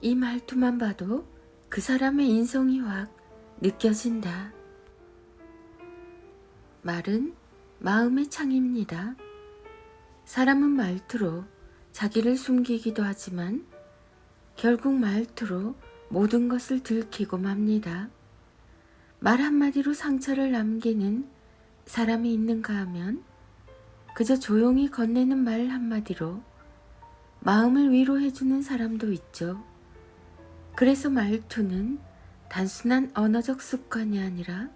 이 말투만 봐도 그 사람의 인성이 확 느껴진다. 말은 마음의 창입니다. 사람은 말투로 자기를 숨기기도 하지만 결국 말투로 모든 것을 들키고 맙니다. 말 한마디로 상처를 남기는 사람이 있는가 하면 그저 조용히 건네는 말 한마디로 마음을 위로해주는 사람도 있죠. 그래서 말투는 단순한 언어적 습관이 아니라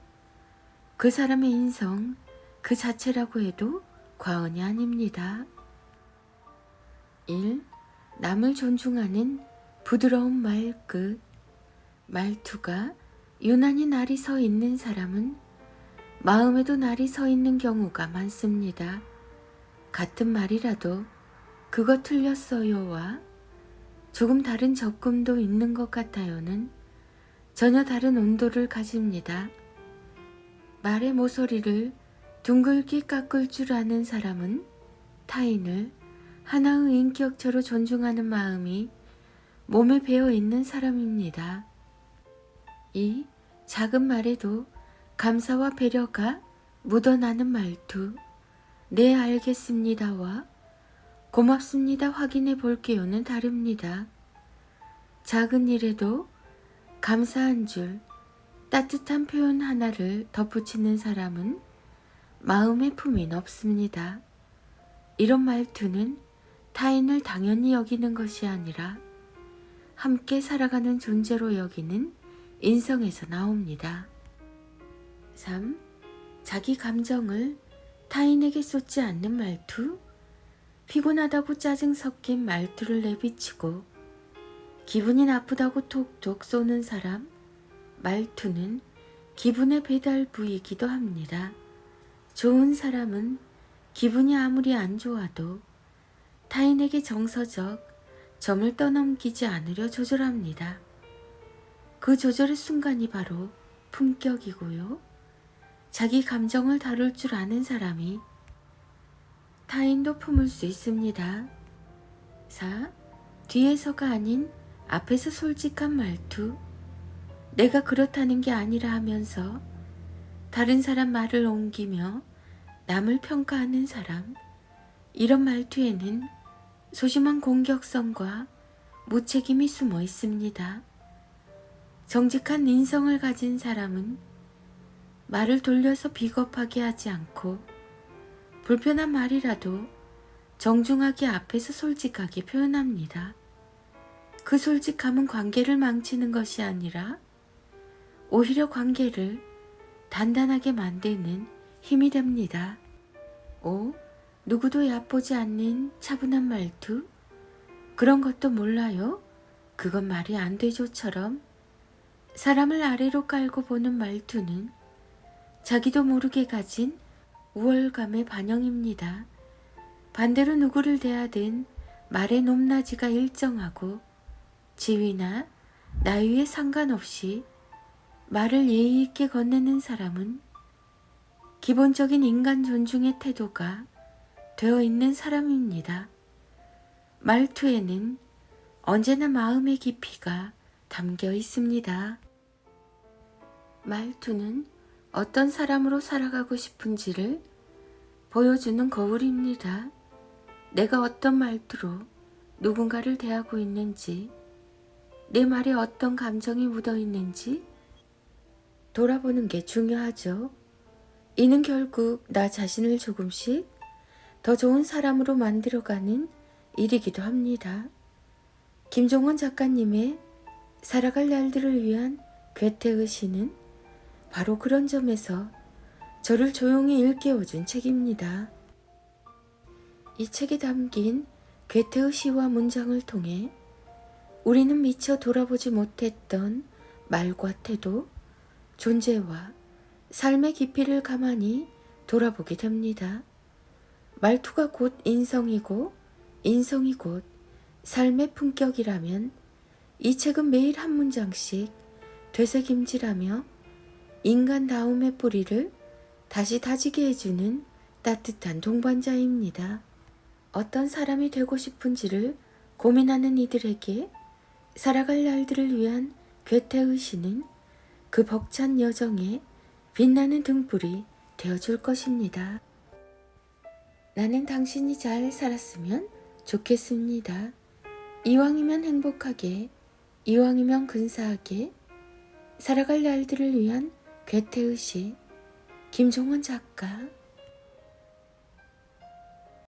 그 사람의 인성 그 자체라고 해도 과언이 아닙니다. 1. 남을 존중하는 부드러운 말끝. 말투가 유난히 날이 서 있는 사람은 마음에도 날이 서 있는 경우가 많습니다. 같은 말이라도 그거 틀렸어요와 조금 다른 접근도 있는 것 같아요는 전혀 다른 온도를 가집니다. 말의 모서리를 둥글게 깎을 줄 아는 사람은 타인을 하나의 인격체로 존중하는 마음이 몸에 배어 있는 사람입니다. 이 작은 말에도 감사와 배려가 묻어나는 말투, 네 알겠습니다와 고맙습니다 확인해 볼게요는 다릅니다. 작은 일에도 감사한 줄, 따뜻한 표현 하나를 덧붙이는 사람은 마음의 품이 높습니다. 이런 말투는 타인을 당연히 여기는 것이 아니라 함께 살아가는 존재로 여기는 인성에서 나옵니다. 3. 자기 감정을 타인에게 쏟지 않는 말투? 피곤하다고 짜증 섞인 말투를 내비치고 기분이 나쁘다고 톡톡 쏘는 사람, 말투는 기분의 배달부이기도 합니다. 좋은 사람은 기분이 아무리 안 좋아도 타인에게 정서적 점을 떠넘기지 않으려 조절합니다. 그 조절의 순간이 바로 품격이고요. 자기 감정을 다룰 줄 아는 사람이 타인도 품을 수 있습니다. 4. 뒤에서가 아닌 앞에서 솔직한 말투. 내가 그렇다는 게 아니라 하면서 다른 사람 말을 옮기며 남을 평가하는 사람. 이런 말투에는 소심한 공격성과 무책임이 숨어 있습니다. 정직한 인성을 가진 사람은 말을 돌려서 비겁하게 하지 않고 불편한 말이라도 정중하게 앞에서 솔직하게 표현합니다. 그 솔직함은 관계를 망치는 것이 아니라 오히려 관계를 단단하게 만드는 힘이 됩니다. 5. 누구도 얕보지 않는 차분한 말투? 그런 것도 몰라요? 그건 말이 안 되죠처럼 사람을 아래로 깔고 보는 말투는 자기도 모르게 가진 우월감의 반영입니다. 반대로 누구를 대하든 말의 높낮이가 일정하고 지위나 나이에 상관없이 말을 예의 있게 건네는 사람은 기본적인 인간 존중의 태도가 되어 있는 사람입니다. 말투에는 언제나 마음의 깊이가 담겨 있습니다. 말투는 어떤 사람으로 살아가고 싶은지를 보여주는 거울입니다. 내가 어떤 말투로 누군가를 대하고 있는지, 내 말에 어떤 감정이 묻어 있는지 돌아보는 게 중요하죠. 이는 결국 나 자신을 조금씩 더 좋은 사람으로 만들어가는 일이기도 합니다. 김종원 작가님의 살아갈 날들을 위한 괴테의 시는 바로 그런 점에서 저를 조용히 일깨워준 책입니다. 이 책에 담긴 괴테의 시와 문장을 통해 우리는 미처 돌아보지 못했던 말과 태도, 존재와 삶의 깊이를 가만히 돌아보게 됩니다. 말투가 곧 인성이고 인성이 곧 삶의 품격이라면 이 책은 매일 한 문장씩 되새김질하며 인간다움의 뿌리를 다시 다지게 해주는 따뜻한 동반자입니다. 어떤 사람이 되고 싶은지를 고민하는 이들에게 살아갈 날들을 위한 괴테의 시는 그 벅찬 여정에 빛나는 등불이 되어줄 것입니다. 나는 당신이 잘 살았으면 좋겠습니다. 이왕이면 행복하게, 이왕이면 근사하게 살아갈 날들을 위한 괴테의시 김종원 작가